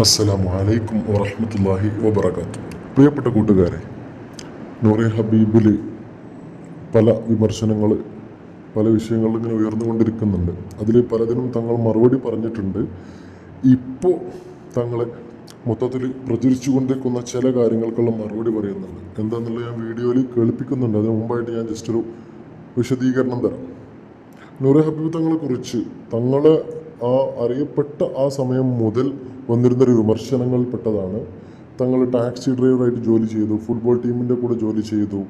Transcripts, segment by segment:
അസ്സലാമു അലൈക്കും വറഹ്മത്തുള്ളാഹി വബറകാത്തു. പ്രിയപ്പെട്ട കൂട്ടുകാരെ നൂറെ ഹബീബിൽ പല വിമർശനങ്ങൾ പല വിഷയങ്ങളിൽ ഇങ്ങനെ ഉയർന്നുകൊണ്ടിരിക്കുന്നുണ്ട്. അതിൽ പലതിനും തങ്ങൾ മറുപടി പറഞ്ഞിട്ടുണ്ട്. ഇപ്പോൾ തങ്ങളെ മൊത്തത്തിൽ പ്രചരിച്ചുകൊണ്ടിരിക്കുന്ന ചില കാര്യങ്ങൾക്കുള്ള മറുപടി പറയുന്നുണ്ട്. എന്താണെന്നുള്ളത് ഞാൻ വീഡിയോയിൽ കേൾപ്പിക്കുന്നുണ്ട്. അതിന് മുമ്പായിട്ട് ഞാൻ ജസ്റ്റ് ഒരു വിശദീകരണം തരാം. നൂറെ ഹബീബ് തങ്ങളെക്കുറിച്ച് തങ്ങളെ ആ അറിയപ്പെട്ട ആ സമയം മുതൽ വന്നിരുന്നൊരു വിമർശനങ്ങളിൽപ്പെട്ടതാണ് തങ്ങൾ ടാക്സി ഡ്രൈവറായിട്ട് ജോലി ചെയ്തു ഫുട്ബോൾ ടീമിന്റെ കൂടെ ജോലി ചെയ്തു.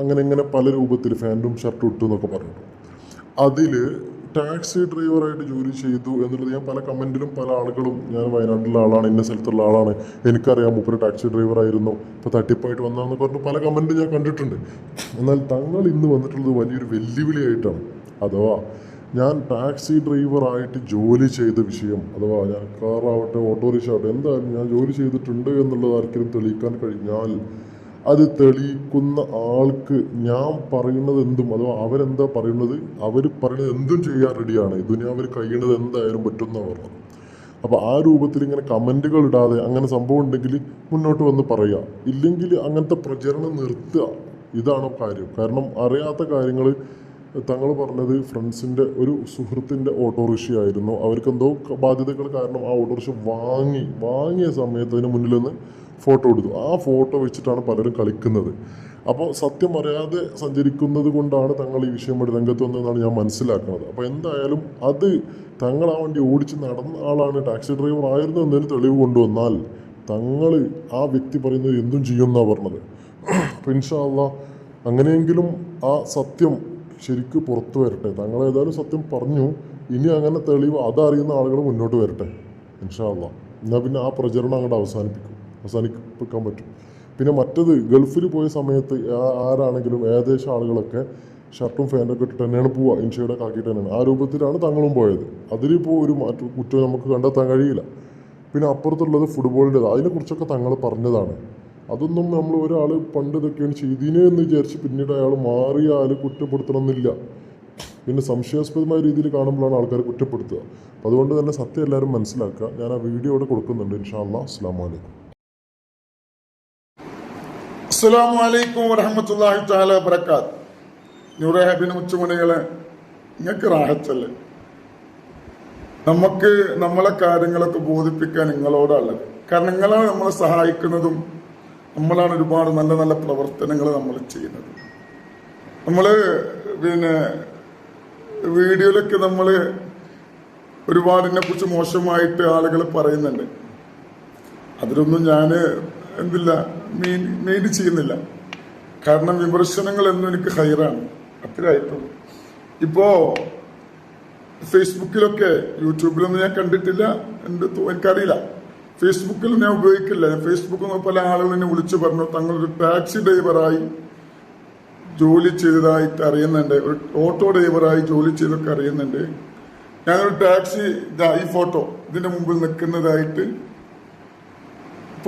അങ്ങനെ ഇങ്ങനെ പല രൂപത്തിൽ ഫാന്റും ഷർട്ട് ഇട്ടു എന്നൊക്കെ പറഞ്ഞു അതിൽ ടാക്സി ഡ്രൈവറായിട്ട് ജോലി ചെയ്തു എന്നുള്ളത് ഞാൻ പല കമന്റിലും പല ആളുകളും ഞാൻ വയനാട്ടിലുള്ള ആളാണ് ഇന്ന സ്ഥലത്തുള്ള ആളാണ് എനിക്കറിയാം മൂപ്പര് ടാക്സി ഡ്രൈവറായിരുന്നു ഇപ്പോൾ തട്ടിപ്പായിട്ട് വന്നതെന്ന് പറഞ്ഞു പല കമന്റും ഞാൻ കണ്ടിട്ടുണ്ട്. എന്നാൽ തങ്ങൾ ഇന്ന് വന്നിട്ടുള്ളത് വലിയൊരു വെല്ലുവിളിയായിട്ടാണ്. അഥവാ ഞാൻ ടാക്സി ഡ്രൈവറായിട്ട് ജോലി ചെയ്ത വിഷയം അഥവാ ഞാൻ കാറാവട്ടെ ഓട്ടോറിക്ഷ ആവട്ടെ എന്തായാലും ഞാൻ ജോലി ചെയ്തിട്ടുണ്ട് എന്നുള്ളത് ആർക്കും തെളിയിക്കാൻ കഴിഞ്ഞാൽ അത് തെളിയിക്കുന്ന ആൾക്ക് ഞാൻ പറയുന്നത് എന്തും അഥവാ അവരെന്താ പറയുന്നത് അവർ പറയുന്നത് എന്തും ചെയ്യാൻ റെഡിയാണ്. ദുനിയാവിൽ കഴിയുന്നത് എന്തായാലും പറ്റുമെന്നാണ് പറഞ്ഞത്. അപ്പോൾ ആ രൂപത്തിൽ ഇങ്ങനെ കമന്റുകൾ ഇടാതെ അങ്ങനെ സംഭവം ഉണ്ടെങ്കിൽ മുന്നോട്ട് വന്ന് പറയുക. ഇല്ലെങ്കിൽ അങ്ങനത്തെ പ്രചരണം നിർത്തുക. ഇതാണോ കാര്യം. കാരണം അറിയാത്ത കാര്യങ്ങൾ തങ്ങൾ പറഞ്ഞത് ഫ്രണ്ട്സിന്റെ ഒരു സുഹൃത്തിന്റെ ഓട്ടോറിക്ഷയായിരുന്നു അവർക്ക് എന്തോ ബാധ്യതകൾ കാരണം ആ ഓട്ടോറിക്ഷ വാങ്ങി വാങ്ങിയ സമയത്ത് അതിന് മുന്നിൽ നിന്ന് ഫോട്ടോ എടുത്തു. ആ ഫോട്ടോ വെച്ചിട്ടാണ് പലരും കളിക്കുന്നത്. അപ്പോൾ സത്യം അറിയാതെ സഞ്ചരിക്കുന്നത് കൊണ്ടാണ് തങ്ങൾ ഈ വിഷയമായിട്ട് രംഗത്ത് വന്നതെന്നാണ് ഞാൻ മനസ്സിലാക്കുന്നത്. അപ്പോൾ എന്തായാലും അത് തങ്ങൾ ആ വണ്ടി ഓടിച്ച് നടന്ന ആളാണ്. ടാക്സി ഡ്രൈവർ ആയിരുന്നു എന്നതിന് തെളിവ് കൊണ്ടുവന്നാൽ തങ്ങൾ ആ വ്യക്തി പറയുന്നത് എന്തും ചെയ്യുമെന്നാണ് പറഞ്ഞത്. അപ്പോൾ ഇൻഷാല്ല അങ്ങനെയെങ്കിലും ആ സത്യം ശരിക്കും പുറത്തു വരട്ടെ. തങ്ങൾ ഏതായാലും സത്യം പറഞ്ഞു. ഇനി അങ്ങനെ തെളിവ് അതറിയുന്ന ആളുകൾ മുന്നോട്ട് വരട്ടെ. ഇൻഷാല്ല എന്നാൽ പിന്നെ ആ പ്രചരണം അങ്ങോട്ട് അവസാനിപ്പിക്കും. അവസാനിപ്പിക്കാൻ പറ്റും. പിന്നെ മറ്റത് ഗൾഫിൽ പോയ സമയത്ത് ആരാണെങ്കിലും ഏകദേശം ആളുകളൊക്കെ ഷർട്ടും ഫാനൊക്കെ ഇട്ടിട്ട് തന്നെയാണ് പോവുക. ഇൻഷയുടെ കാക്കിയിട്ട് തന്നെയാണ്. ആ രൂപത്തിലാണ് തങ്ങളും പോയത്. അതിലിപ്പോൾ ഒരു മാറ്റം കുറ്റം നമുക്ക് കണ്ടെത്താൻ കഴിയില്ല. പിന്നെ അപ്പുറത്തുള്ളത് ഫുട്ബോളിന്റെത് അതിനെക്കുറിച്ചൊക്കെ തങ്ങൾ പറഞ്ഞതാണ്. അതൊന്നും നമ്മൾ ഒരാൾ പണ്ട് ഇതൊക്കെയാണ് ചെയ്തീനെ എന്ന് വിചാരിച്ച് പിന്നീട് അയാൾ മാറിയാൽ കുറ്റപ്പെടുത്തണമെന്നില്ല. പിന്നെ സംശയാസ്പദമായ രീതിയിൽ കാണുമ്പോഴാണ് ആൾക്കാർ കുറ്റപ്പെടുത്തുക. അപ്പോൾ അതുകൊണ്ട് തന്നെ സത്യം എല്ലാവരും മനസ്സിലാക്കുക. ഞാൻ ആ വീഡിയോ ഇവിടെ കൊടുക്കുന്നുണ്ട്. ഇൻഷാ അസ്സാം വലൈക്കും അസ്സാം വലൈക്കും വറഹമത്തല്ലാഹി താല വബറകാത്ത്. നൂറെ ഹബിന് മുച്ചുമണികളെ നിങ്ങൾക്ക് റാഹത്തല്ലേ? നമുക്ക് നമ്മളെ കാര്യങ്ങളൊക്കെ ബോധിപ്പിക്കാൻ നിങ്ങളോടാണുള്ളത് കാരണം നിങ്ങളാണ് നമ്മളെ സഹായിക്കുന്നതും നമ്മളാണ് ഒരുപാട് നല്ല നല്ല പ്രവർത്തനങ്ങൾ നമ്മൾ ചെയ്യുന്നത്. നമ്മൾ പിന്നെ വീഡിയോയിലൊക്കെ നമ്മൾ ഒരുപാടിനെ കുറിച്ച് മോശമായിട്ട് ആളുകൾ പറയുന്നുണ്ട്. അതിലൊന്നും ഞാൻ എന്തില്ല മീൻ മീൻ ചെയ്യുന്നില്ല. കാരണം വിമർശനങ്ങൾ എന്നും എനിക്ക് ഹൈറാണ്. അത്രയായിട്ടുള്ളൂ ഇപ്പോ ഫേസ്ബുക്കിലൊക്കെ യൂട്യൂബിലൊന്നും ഞാൻ കണ്ടിട്ടില്ല എന്റെ എനിക്കറിയില്ല. ഫേസ്ബുക്കിൽ ഞാൻ ഉപയോഗിക്കില്ല. ഫേസ്ബുക്ക് പല ആളുകൾ എന്നെ വിളിച്ചു പറഞ്ഞു. തങ്ങളൊരു ടാക്സി ഡ്രൈവറായി ജോലി ചെയ്തതായിട്ട് അറിയുന്നുണ്ട്. ഒരു ഓട്ടോ ഡ്രൈവറായി ജോലി ചെയ്തൊക്കെ അറിയുന്നുണ്ട്. ഞാനൊരു ടാക്സി ഈ ഫോട്ടോ ഇതിന്റെ മുമ്പിൽ നിൽക്കുന്നതായിട്ട്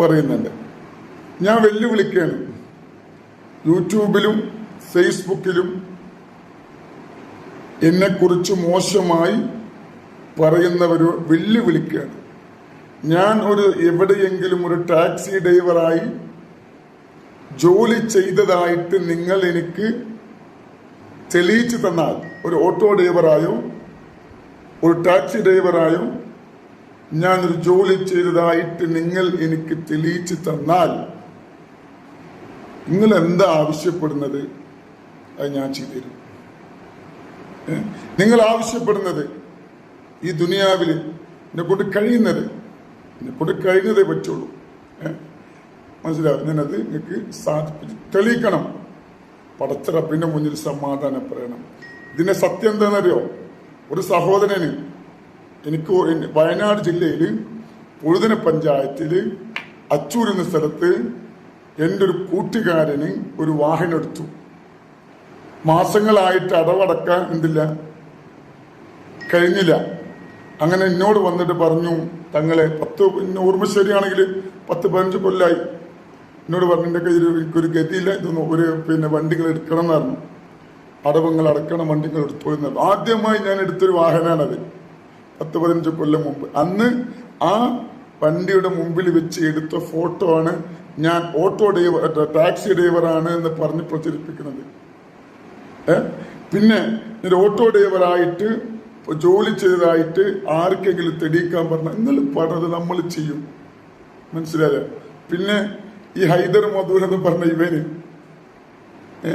പറയുന്നുണ്ട്. ഞാൻ വെല്ലുവിളിക്കുകയാണ്. യൂട്യൂബിലും ഫേസ്ബുക്കിലും എന്നെക്കുറിച്ച് മോശമായി പറയുന്നവർ വെല്ലുവിളിക്കുകയാണ്. ഞാൻ ഒരു എവിടെയെങ്കിലും ഒരു ടാക്സി ഡ്രൈവറായി ജോലി ചെയ്തതായിട്ട് നിങ്ങൾ എനിക്ക് തെളിയിച്ചു തന്നാൽ ഒരു ഓട്ടോ ഡ്രൈവറായോ ഒരു ടാക്സി ഡ്രൈവറായോ ഞാനൊരു ജോലി ചെയ്തതായിട്ട് നിങ്ങൾ എനിക്ക് തെളിയിച്ചു തന്നാൽ നിങ്ങൾ എന്താ ആവശ്യപ്പെടുന്നത് അത് ഞാൻ ചെയ്തുതരും? നിങ്ങൾ ആവശ്യപ്പെടുന്നത് ഈ ദുനിയാവിൽ എന്നെ കൊണ്ട് കഴിയുന്നത് എന്നെ കഴിഞ്ഞതേ പറ്റുള്ളൂ? മനസ്സിലാവും ഞാനത് നിങ്ങൾക്ക് സാധിപ്പിച്ച് തെളിയിക്കണം. പടച്ചിറപ്പിന്റെ മുന്നിൽ സമാധാനം പറയണം. ഇതിന്റെ സത്യം എന്താണെന്നറിയോ? ഒരു സഹോദരന് എനിക്ക് വയനാട് ജില്ലയിൽ പുഴുതന പഞ്ചായത്തിൽ അച്ചൂർ എന്ന സ്ഥലത്ത് എന്റെ ഒരു കൂട്ടുകാരന് ഒരു വാഹനം എടുത്തു. മാസങ്ങളായിട്ട് അടവടക്കാൻ എന്തില്ല? കഴിഞ്ഞില്ല. അങ്ങനെ എന്നോട് വന്നിട്ട് പറഞ്ഞു തങ്ങളെ പത്ത് ഓർമ്മ ശരിയാണെങ്കിൽ പത്ത് പതിനഞ്ച് കൊല്ലായി. എന്നോട് പറഞ്ഞു എന്റെ കയ്യിൽ എനിക്കൊരു ഗതിയില്ല ഇതൊന്നും ഒരു പിന്നെ വണ്ടികൾ എടുക്കണം എന്ന് പറഞ്ഞു. അടവങ്ങൾ അടക്കണം വണ്ടികൾ എടുത്തു എന്നത്. ആദ്യമായി ഞാൻ എടുത്തൊരു വാഹനമാണത് പത്ത് പതിനഞ്ച് കൊല്ലം മുമ്പ്. അന്ന് ആ വണ്ടിയുടെ മുമ്പിൽ വെച്ച് എടുത്ത ഫോട്ടോ ആണ് ഞാൻ ഓട്ടോ ഡ്രൈവർ ടാക്സി ഡ്രൈവറാണ് എന്ന് പറഞ്ഞ് പ്രചരിപ്പിക്കുന്നത്? പിന്നെ ഞാൻ ഓട്ടോ ഡ്രൈവറായിട്ട് ജോലി ചെയ്തതായിട്ട് ആർക്കെങ്കിലും തെളിയിക്കാൻ പറഞ്ഞ ഇന്നലെ പറഞ്ഞത് നമ്മൾ ചെയ്യും. മനസ്സിലായോ പിന്നെ ഈ ഹൈദർ മധൂർ എന്ന് പറഞ്ഞ ഇവന് ഏ?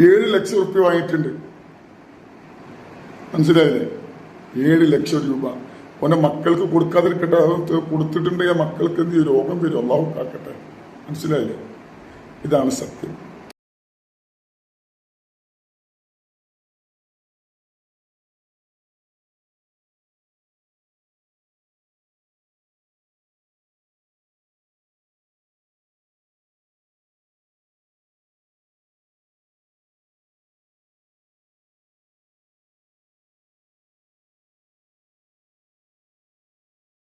ഏഴ് ലക്ഷം റുപ്യ വാങ്ങിയിട്ടുണ്ട്. മനസ്സിലായില്ലേ? ഏഴ് ലക്ഷം രൂപ. ഓന്റെ മക്കൾക്ക് കൊടുക്കാതിരിക്കട്ടെ അത് കൊടുത്തിട്ടുണ്ടെങ്കിൽ മക്കൾക്ക് എന്ത് രോഗം വരും. അള്ളാഹു കാക്കട്ടെ. മനസ്സിലായില്ലേ? ഇതാണ് സത്യം.